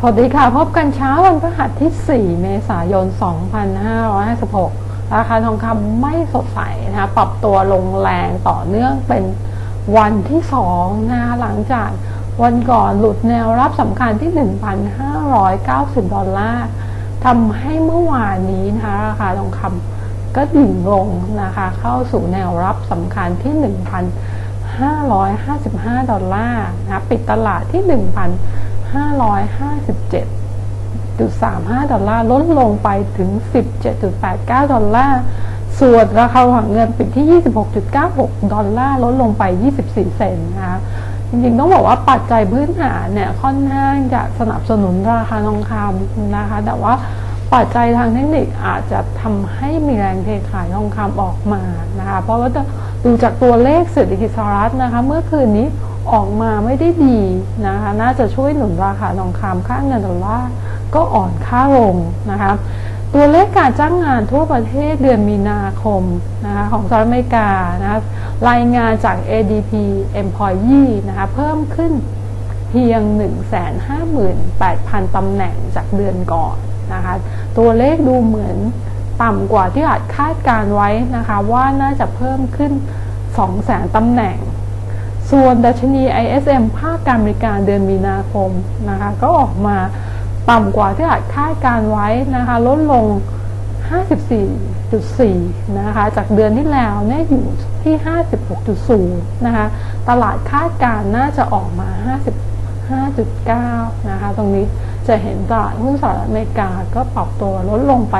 สวัสดีค่ะ พบกันเช้าวันพฤหัสที่ 4 เมษายน 2556 ราคาทองคำไม่สดใสนะคะปรับตัวลงแรงต่อเนื่องเป็นวันที่2นะคะหลังจากวันก่อนหลุดแนวรับสำคัญที่ 1,590 ดอลลาร์ทำให้เมื่อวานนี้นะคะราคาทองคำก็ดิ่งลงนะคะเข้าสู่แนวรับสำคัญที่ 1,555 ดอลลาร์นะปิดตลาดที่ 1,000 557.35 ดอลลาร์ลดลงไปถึง 17.89 ดอลลาร์ส่วนราคาหวังเงินปิดที่ 26.96 ดอลลาร์ลดลงไป 24 เซนต์นะคะจริงๆ ต้องบอกว่าปัจจัยพื้นฐานเนี่ยค่อนข้างจะสนับสนุนราคาทองคำนะคะ แต่ว่าปัจจัยทางเทคนิคอาจจะทำให้มีแรงเทขายทองคำออกมานะคะ เพราะว่าดูจากตัวเลขเศรษฐกิจสหรัฐนะคะ เมื่อคืนนี้ ออกมาไม่ได้ดีนะคะ น่าจะช่วยหนุนราคาทองคำค่าเงินดอลลาร์ก็อ่อนค่าลงนะคะ ตัวเลขการจ้างงานทั่วประเทศเดือนมีนาคมนะคะของสหรัฐอเมริกานะคะรายงานจาก ADP Employee นะคะเพิ่มขึ้นเพียง 158,000ตำแหน่งจากเดือนก่อนนะคะ ตัวเลขดูเหมือนต่ำกว่าที่อาจคาดการไว้นะคะ ว่าน่าจะเพิ่มขึ้น 200,000ตำแหน่ง ส่วนดัชนี ISM ภาคการบริการเดือนมีนาคมนะคะก็ออกมาต่ำกว่าที่อาจคาดการไว้นะคะลดลง 54.4 นะคะจากเดือนที่แล้วเนี่ยอยู่ที่ 56.0 นะคะตลาดคาดการน่าจะออกมา 55.9 นะคะตรงนี้จะเห็นตลาดหุ้นสหรัฐอเมริกาก็ปรับตัวลดลงไป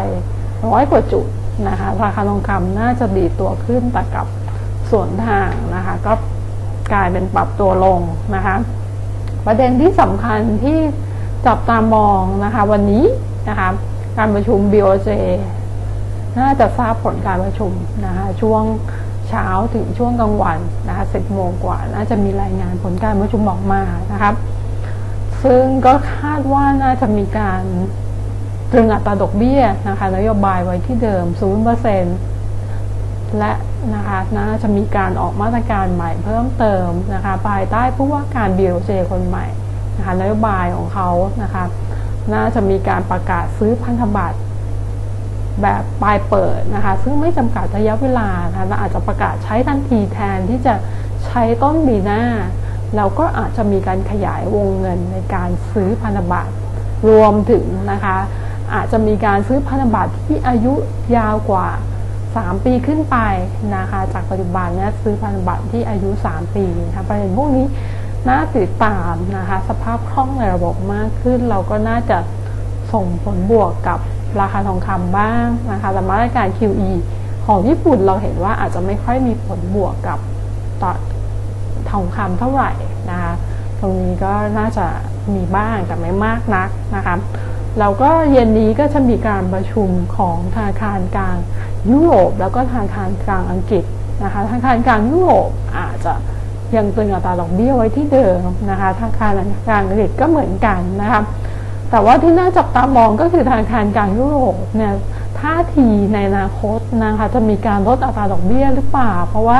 ร้อยกว่าจุดนะคะราคาทองคำน่าจะดีตัวขึ้นแต่กับส่วนทางนะคะก็ กลายเป็นปรับตัวลงนะคะ ประเด็นที่สำคัญที่จับตามองนะคะ วันนี้นะคะการประชุม BOJ น่าจะทราบผลการประชุมนะคะ ช่วงเช้าถึงช่วงกลางวันนะคะสิบโมงกว่า น่าจะมีรายงานผลการประชุมออกมานะครับ ซึ่งก็คาดว่าน่าจะมีการตรึงอัตราดอกเบี้ยนะคะนโยบายไว้ที่เดิม 0% และนะคะน่าจะมีการออกมาตรการใหม่เพิ่มเติมนะคะภายใต้ผู้ว่าการ BOJ คนใหม่นะคะนโยบายของเขานะคะน่าจะมีการประกาศซื้อพันธบัตรแบบปลายเปิดนะคะ ซึ่งไม่จำกัดระยะเวลานะคะอาจจะประกาศใช้ทันทีแทนที่จะใช้ต้นปีหน้าแล้วก็อาจจะมีการขยายวงเงินในการซื้อพันธบัตรรวมถึงนะคะ อาจจะมีการซื้อพันธบัตรที่อายุยาวกว่า 3 ปีขึ้นไปนะคะจากปัจจุบันเนี่ยซื้อพันธบัตรที่อายุ 3 ปีนะคะประเด็นพวกนี้น่าติดตามนะคะสภาพคล่องในระบบมากขึ้น เราก็น่าจะส่งผลบวกกับราคาทองคำบ้างนะคะแต่มาตรการ QE ของญี่ปุ่นเราเห็นว่าอาจจะไม่ค่อยมีผลบวกกับต่อทองคำเท่าไหร่นะคะตรงนี้ก็น่าจะมีบ้างแต่ไม่มากนักนะคะเราก็เย็นนี้ก็จะมีการประชุมของธนาคารกลาง ยุโรป แล้วก็ธนาคารกลางอังกฤษนะคะธนาคารกลางยุโรปอาจจะยังตึงอัตราดอกเบี้ยไว้ที่เดิมนะคะธนาคารกลางอังกฤษก็เหมือนกันนะคะแต่ว่าที่น่าจับตามองก็คือธนาคารกลางยุโรปเนี่ยท่าทีในอนาคตนะคะจะมีการลดอัตราดอกเบี้ยหรือเปล่า เพราะว่า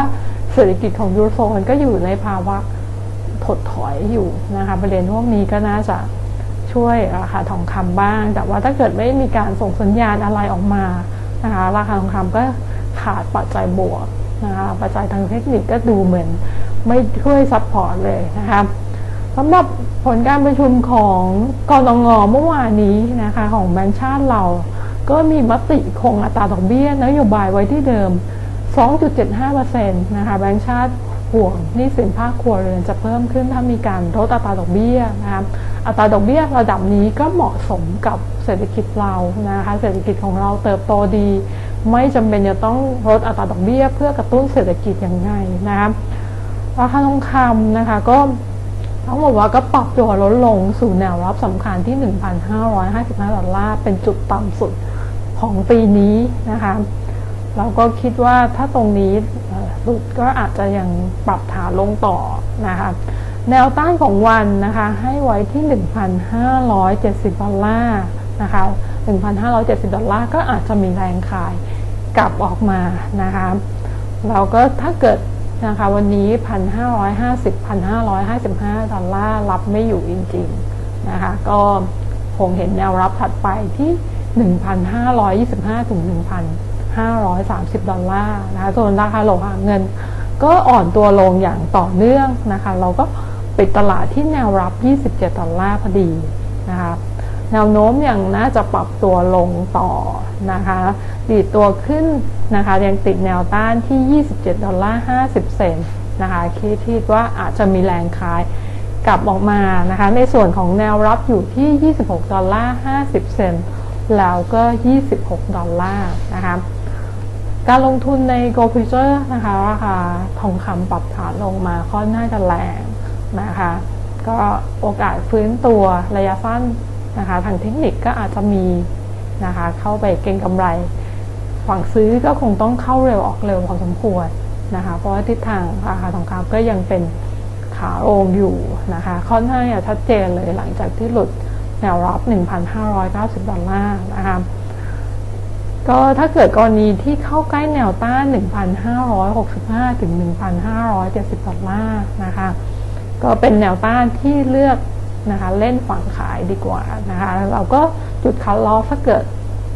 เศรษฐกิจของยูโรโซนก็อยู่ในภาวะถดถอยอยู่นะคะประเด็นพวกนี้ก็น่าจะช่วยราคาทองคำบ้าง แต่ว่าถ้าเกิดไม่มีการส่งสัญญาณอะไรออกมา นะคะราคาทองคำก็ขาดปัจจัยบวกนะคะปัจจัยทางเทคนิคก็ดูเหมือนไม่ช่วยซัพพอร์ตเลยนะคะสำหรับผลการประชุมของกรงงเมื่อวานนี้นะคะของแบงก์ชาติเรา ก็มีมติคงอัตราดอกเบี้ยนโยบายไว้ที่เดิม 2.75%นะคะแบงก์ชาติห่วงนี่สินภาคครัวเรือนจะเพิ่มขึ้นถ้ามีการลดอัตราดอกเบี้ยนะคะ อัตราดอกเบี้ยระดับนี้ก็เหมาะสมกับเศรษฐกิจเรานะคะ เศรษฐกิจของเราเติบโตดี ไม่จำเป็นจะต้องลดอัตราดอกเบี้ยเพื่อกระตุ้นเศรษฐกิจอย่างไงนะคะราคาทองคำนะคะก็ทั้งหมดว่าก็ปรับตัวลดลงสู่แนวรับสำคัญที่ 1,555 ดอลลาร์ เป็นจุดต่ำสุดของปีนี้นะคะเราก็คิดว่าถ้าตรงนี้หลุดก็อาจจะยังปรับฐานลงต่อนะคะ แนวต้านของวันนะคะให้ไว้ที่ 1,570 ดอลลาร์นะคะ 1,570 ดอลลาร์ก็อาจจะมีแรงขายกลับออกมานะคะ เราก็ถ้าเกิดนะคะวันนี้ 1,550 1,555 ดอลลาร์รับไม่อยู่จริงๆนะคะก็คงเห็นแนวรับถัดไปที่ 1,525 ถึง 1,530 ดอลลาร์นะคะส่วนราคาโลหะเงินก็อ่อนตัวลงอย่างต่อเนื่องนะคะ เราก็ ปิดตลาดที่แนวรับ 27 ดอลลาร์พอดีนะคะแนวโน้มอย่างน่าจะปรับตัวลงต่อนะคะดีดตัวขึ้นนะคะยังติดแนวต้านที่ 27 ดอลลาร์ 50 เซนนะคะคิดว่าอาจจะมีแรงขายกลับออกมานะคะในส่วนของแนวรับอยู่ที่ 26 ดอลลาร์ 50 เซนแล้วก็ 26 ดอลลาร์นะคะการลงทุนใน Gold Future นะคะราคาทองคำปรับฐานลงมาค่อนข้างจะแรง นะคะก็โอกาสฟื้นตัวระยะสั้นนะคะทางเทคนิคก็อาจจะมีนะคะเข้าไปเก็งกำไร ฝั่งซื้อก็คงต้องเข้าเร็วออกเร็วพอสมควรนะคะเพราะว่าทิศทางราคาทองคำก็ยังเป็นขาลงอยู่นะคะค่อนข้างจะชัดเจนเลยหลังจากที่หลุดแนวรับ 1,590 ดอลลาร์นะคะก็ถ้าเกิดกรณีที่เข้าใกล้แนวต้าน 1,565 ถึง 1,570 ดอลลาร์นะคะ ก็เป็นแนวต้านที่เลือกนะคะเล่นฝั่งขายดีกว่านะคะเราก็จุดคัดลอสถ้าเกิด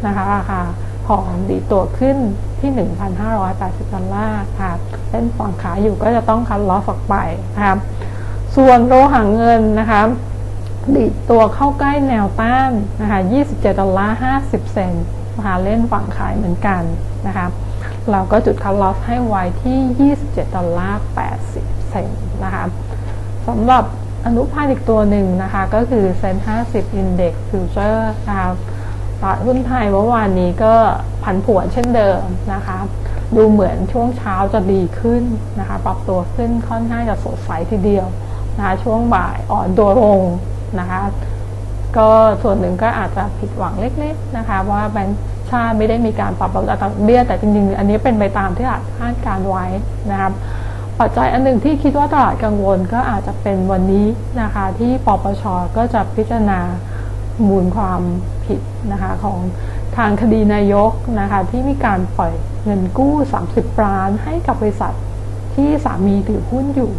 นะคะราคาทองดีตัวขึ้นที่ 1,580ดอลลาร์ค่ะเล่นฝั่งขายอยู่ก็จะต้องคัดลอสออกไปนะคะส่วนโลหะเงินนะคะดีตัวเข้าใกล้แนวต้านนะคะ27ดอลลาร์50 เซนต์นะคะเล่นฝั่งขายเหมือนกันนะคะเราก็จุดคัดลอสให้ไว้ที่ 27ดอลลาร์80 เซนต์นะคะ สำหรับอนุพันธ์อีกตัวหนึ่งนะคะ ก็คือเซ็น50 Index Future นะคะตลาดหุ้นไทยเมื่อวานนี้ก็ผันผวนเช่นเดิมนะคะ ดูเหมือนช่วงเช้าจะดีขึ้นนะคะ ปรับตัวขึ้นค่อนข้างจะสดใสทีเดียวนะคะช่วงบ่ายอ่อนตัวลงนะคะ ก็ส่วนหนึ่งก็อาจจะผิดหวังเล็กๆนะคะ ว่าแบงก์ชาติไม่ได้มีการปรับลดอัตราเบี้ยแต่จริงๆ อันนี้เป็นไปตามที่คาดการไว้นะครับ ปัจจัยอันหนึ่งที่คิดว่าตลาดกังวลก็อาจจะเป็นวันนี้นะคะที่ปปชก็จะพิจารณามูลความผิดนะคะของทางคดีนายกนะคะที่มีการปล่อยเงินกู้ 30 ล้านให้กับบริษัทที่สามีถือหุ้นอยู่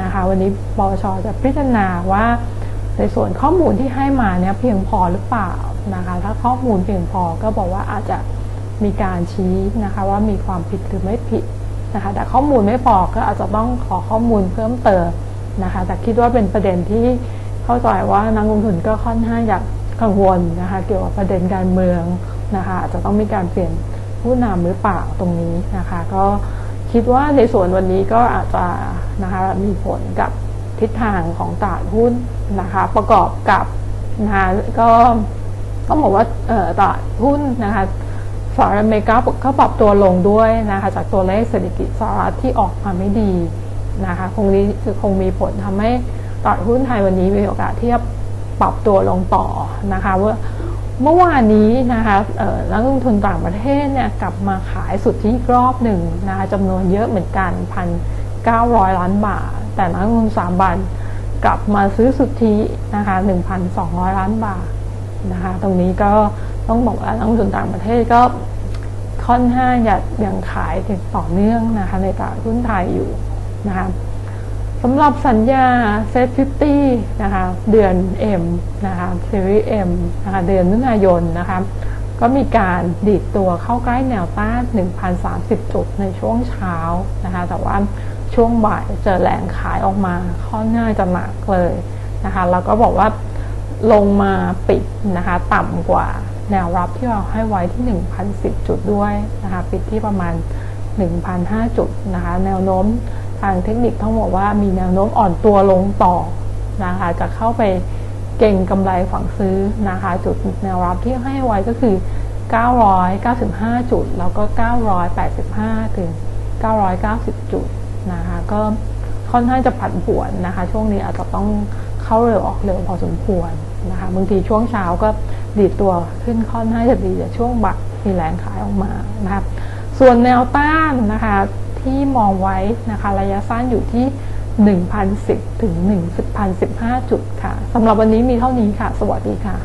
นะคะวันนี้ปปชจะพิจารณาว่าในส่วนข้อมูลที่ให้มาเนี่ยเพียงพอหรือเปล่านะคะถ้าข้อมูลเพียงพอก็บอกว่าอาจจะมีการชี้นะคะว่ามีความผิดหรือไม่ผิด นะคะ แต่ข้อมูลไม่พอก็อาจจะต้องขอข้อมูลเพิ่มเติมนะคะ แต่คิดว่าเป็นประเด็นที่เข้าใจว่านักลงทุนก็ค่อนข้างอยากกังวลนะคะ เกี่ยวกับประเด็นการเมืองนะคะอาจจะต้องมีการเปลี่ยนผู้นำหรือเปล่าตรงนี้นะคะ ก็คิดว่าในส่วนวันนี้ก็อาจจะนะคะมีผลกับทิศทางของตลาดหุ้นนะคะ ประกอบกับนะคะก็ต้องบอกว่าตลาดหุ้นนะคะ สหรัฐอเมริกาก็ปรับตัวลงด้วยนะคะจากตัวเลขเศรษฐกิจสหรัฐที่ออกมาไม่ดีนะคะคงนี้คือคงมีผลทำให้ตลาดหุ้นไทยวันนี้มีโอกาสที่จะปรับตัวลงต่อนะคะว่าเมื่อวานนี้นะคะนักลงทุนต่างประเทศเนี่ยกลับมาขายสุดที่รอบหนึ่งนะคะจำนวนเยอะเหมือนกันพันเก้าร้อยล้านบาท แต่นักลงทุนสามบันกลับมาซื้อสุทธินะคะหน1,200 ล้านบาทนะคะตรงนี้ก็ ต้องบอกว่านักลงทุนต่างประเทศก็ค่อนข้างยังขายต่อเนื่องนะคะในตลาดหุ้นไทยอยู่นะคะสำหรับสัญญาเซ็ตฟิฟตี้นะคะเดือน M นะคะซีรีส์ M นะคะเดือนมิถุนายนนะคะก็มีการดีดตัวเข้าใกล้แนวต้าน1,030 จุดในช่วงเช้านะคะแต่ว่าช่วงบ่ายเจอแรงขายออกมาค่อนข้างจะหนักเลยนะคะแล้วก็บอกว่าลงมาปิดนะคะต่ำกว่า แนวรับที่เราให้ไว้ที่ 1,010 จุดด้วยนะคะปิดที่ประมาณ 1,005 จุดนะคะแนวโน้มทางเทคนิคต้องบอกว่ามีแนวโน้มอ่อนตัวลงต่อนะคะจะเข้าไปเก่งกำไรฝั่งซื้อนะคะจุดแนวรับที่ให้ไว้ก็คือ 995 จุด แล้วก็ 985 ถึง 990 จุดนะคะก็ค่อนข้างจะผันผวนนะคะ ช่วงนี้อาจจะต้องเข้าเร็วออกเร็วพอสมควร นะคะบางทีช่วงเช้าก็ดีดตัวขึ้นค่อนข้างจะดีแต่ช่วงบ่ายมีแรงขายออกมานะคะส่วนแนวต้านนะคะที่มองไว้นะคะระยะสั้นอยู่ที่1,010ถึง1,015 จุดค่ะสำหรับวันนี้มีเท่านี้ค่ะ สวัสดีค่ะ